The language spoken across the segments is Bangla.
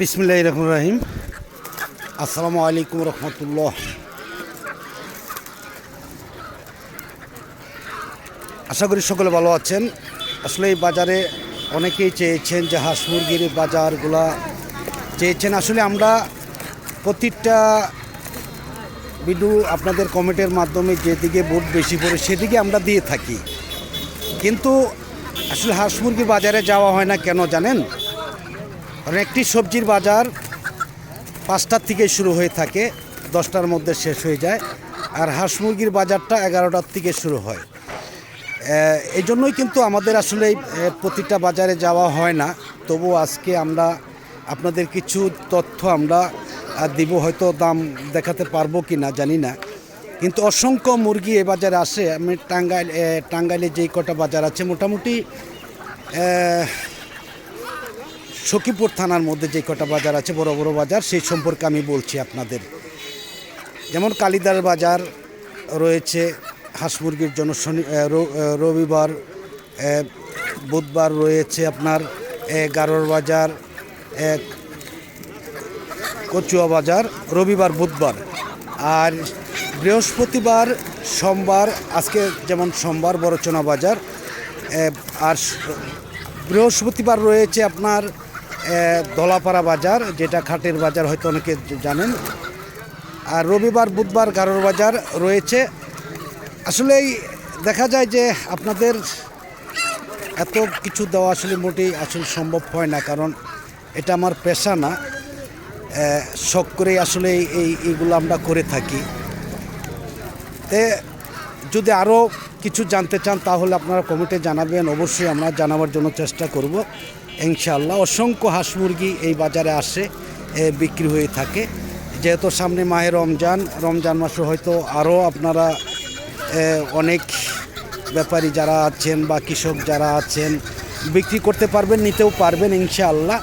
বিসমিল্লাহ রহমান রাহিম। আসসালামু আলাইকুম রহমতুল্লাহ। আশা করি সকলে ভালো আছেন। আসলে এই বাজারে অনেকেই চেয়েছেন যে হাঁস মুরগির বাজারগুলা চেয়েছেন। আসলে আমরা প্রতিটা ভিডিও আপনাদের কমেন্টের মাধ্যমে যেদিকে ভোট বেশি পড়ে সেদিকে আমরা দিয়ে থাকি। কিন্তু আসলে হাঁস মুরগির বাজারে যাওয়া হয় না কেন জানেন? কারণ একটি সবজির বাজার পাঁচটার থেকে শুরু হয়ে থাকে, দশটার মধ্যে শেষ হয়ে যায় আর হাঁস মুরগির বাজারটা এগারোটার থেকে শুরু হয়। এই জন্যই কিন্তু আমাদের আসলে প্রতিটা বাজারে যাওয়া হয় না। তবু আজকে আমরা আপনাদের কিছু তথ্য আমরা দিব হয়তো দাম দেখাতে পারব কি না, জানি না। কিন্তু অসংখ্য মুরগি এ বাজারে আসে। আমি টাঙ্গাইল টাঙ্গাইলে যেই কটা বাজার আছে, মোটামুটি সখীপুর থানার মধ্যে যে কটা বাজার আছে, বড় বড় বাজার, সেই সম্পর্কে আমি বলছি আপনাদের। যেমন কালিদার বাজার রয়েছে, হাঁস মুরগির জন্য শনি রবিবার বুধবার রয়েছে আপনার গারোর বাজার কচুয়া বাজার রবিবার বুধবার। আর বৃহস্পতিবার সোমবার আজকে যেমন সোমবার বড়চনা বাজার আর বৃহস্পতিবার রয়েছে আপনার এ, ধলাপাড়া বাজার যেটা খাটের বাজার হয়তো অনেকে জানেন। আর রবিবার বুধবার গারোর বাজার রয়েছে। আসলেই দেখা যায় যে আপনাদের এত কিছু দেওয়া আসলে মোটেই আসলে সম্ভব হয় না কারণ এটা আমার পেশা না। শখ করেই আসলে এই- এই এইগুলো আমরা করে থাকি। তে যদি আরও কিছু জানতে চান, তাহলে আপনারা কমেন্টে জানাবেন। অবশ্যই আমরা জানাবার জন্য চেষ্টা করব। ইনশাআল্লাহ অসংখ্য হাঁস মুরগি এই বাজারে আসে বিক্রি হয়ে থাকে। যেহেতু সামনে মাহে রমজান রমজান মাসে হয়তো আরও আপনারা অনেক ব্যাপারী যারা আছেন বা কৃষক যারা আছেন, বিক্রি করতে পারবেন, নিতেও পারবেন ইনশাআল্লাহ।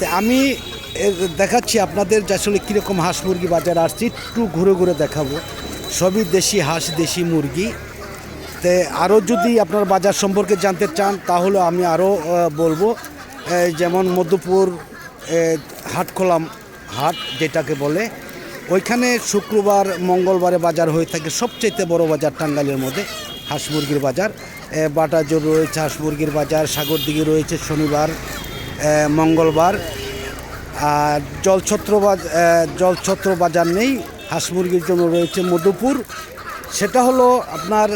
তা আমি দেখাচ্ছি আপনাদের আসলে কীরকম হাঁস মুরগি বাজারে আসছি। একটু ঘুরে ঘুরে দেখাবো। সবই দেশি হাঁস দেশি মুরগি। তে আরও যদি আপনার বাজার সম্পর্কে জানতে চান তাহলে আমি আরও বলব। যেমন মধুপুর এ, হাটখোলা হাট যেটাকে বলে ওইখানে শুক্রবার মঙ্গলবারে বাজার হয়ে থাকে সবচেয়ে বড় বাজার টাঙ্গাইলের মধ্যে হাঁস মুরগির বাজার। বাটাজোর রয়েছে হাঁস মুরগির বাজার সাগরদিঘি রয়েছে শনিবার মঙ্গলবার। আর জলছত্র জলছত্র বাজার নেই, হাঁস মুরগির জন্য রয়েছে মধুপুর। সেটা হলো আপনার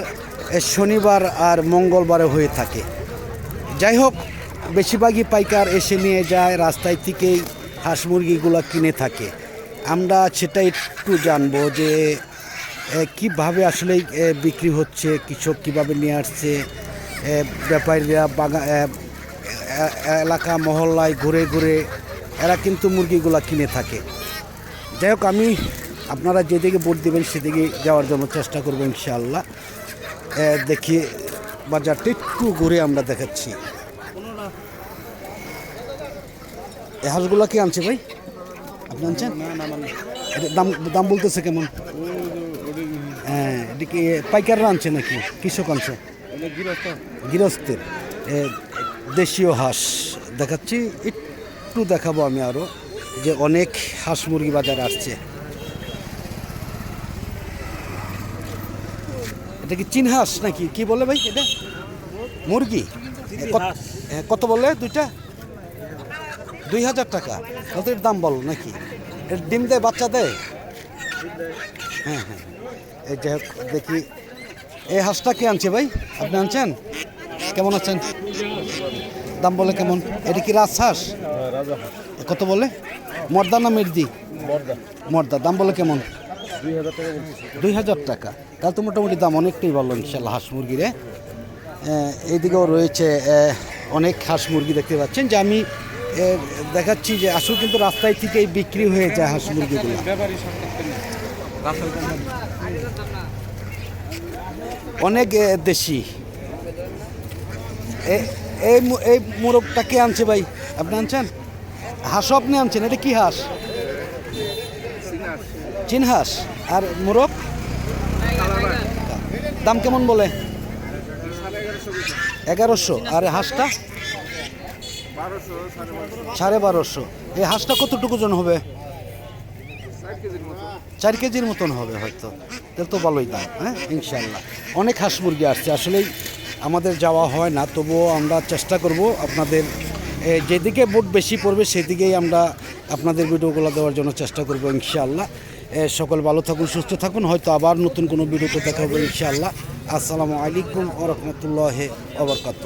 শনিবার আর মঙ্গলবারে হয়ে থাকে। যাই হোক, বেশিরভাগই পাইকার এসে নিয়ে যায়, রাস্তায় থেকেই হাঁস মুরগিগুলো কিনে থাকে। আমরা সেটা একটু জানব যে কীভাবে আসলে বিক্রি হচ্ছে, কৃষক কীভাবে নিয়ে আসছে ব্যাপারীরা বাগা এলাকা মহল্লায় ঘুরে ঘুরে এরা কিন্তু মুরগিগুলা কিনে থাকে। যাই হোক আমি আপনারা যেদিকে ভোট দেবেন সেদিকে যাওয়ার জন্য চেষ্টা করব ইনশাআল্লাহ। দেখি বাজারটা একটু ঘুরে আমরা দেখাচ্ছি। এই হাঁসগুলো কি আনছে ভাই? আপনি আনছেন? দাম দাম বলতেছে কেমন? হ্যাঁ এটা কি পাইকাররা আনছে নাকি? কৃষক আনছে? গৃহস্থের। দেশীয় হাঁস। দেখাচ্ছি একটু দেখাবো আমি আরও যে অনেক হাঁস মুরগি বাজার আসছে। এটা কি চীন হাঁস নাকি? কি বলে ভাই এটা? মুরগি? কত- এ, কত বলে দুইটা? দুই হাজার টাকা। কত এর দাম বলো নাকি? এর ডিম দেয় বাচ্চা দেয়? হ্যাঁ হ্যাঁ। এই যাই হোক দেখি। এই হাঁসটা কে আনছে ভাই? আপনি আনছেন? কেমন আছেন? দাম বলে কেমন? এটা কি রাজহাঁস? কত বলে? মর্দা না মির্দি? মর্দা। দাম বলে কেমন? দুই হাজার টাকা তাহলে তো মোটামুটি দাম অনেকটাই ভালো ইনশাল্লাহ হাঁস মুরগিরে এইদিকেও রয়েছে অনেক হাঁস মুরগি দেখতে পাচ্ছেন যে আমি দেখাচ্ছি যে আসল কিন্তু রাস্তায় থেকেই বিক্রি হয়ে যায় হাঁস মুরগিগুলো। অনেক দেশি। এই এই মোরগটা কে আনছে ভাই? আপনি আনছেন? হাঁসও আপনি আনছেন? এটা কি হাঁস? চীন হাঁস। আর মোরগ? দাম কেমন বলে? এগারোশো। আর হাঁসটা? সাড়ে বারোশো। এই হাঁসটা কতটুকু জন হবে? চার কেজির মতন হবে হয়তো। তাহলে তো ভালোই দাম হ্যাঁ? ইনশাল্লাহ অনেক হাঁস মুরগি আসছে। আসলেই আমাদের যাওয়া হয় না, তবুও আমরা চেষ্টা করব আপনাদের যেদিকে ভোট বেশি পড়বে, সেদিকেই আমরা আপনাদের ভিডিওগুলো দেওয়ার জন্য চেষ্টা করব, ইনশাআল্লাহ। সকল ভালো থাকুন, সুস্থ থাকুন। হয়তো আবার নতুন কোনো ভিডিওতে দেখা হবে, ইনশাআল্লাহ। আসসালামু আলাইকুম ওরহমতুল্লাহ রহমতুল্লাহ ওবরকাত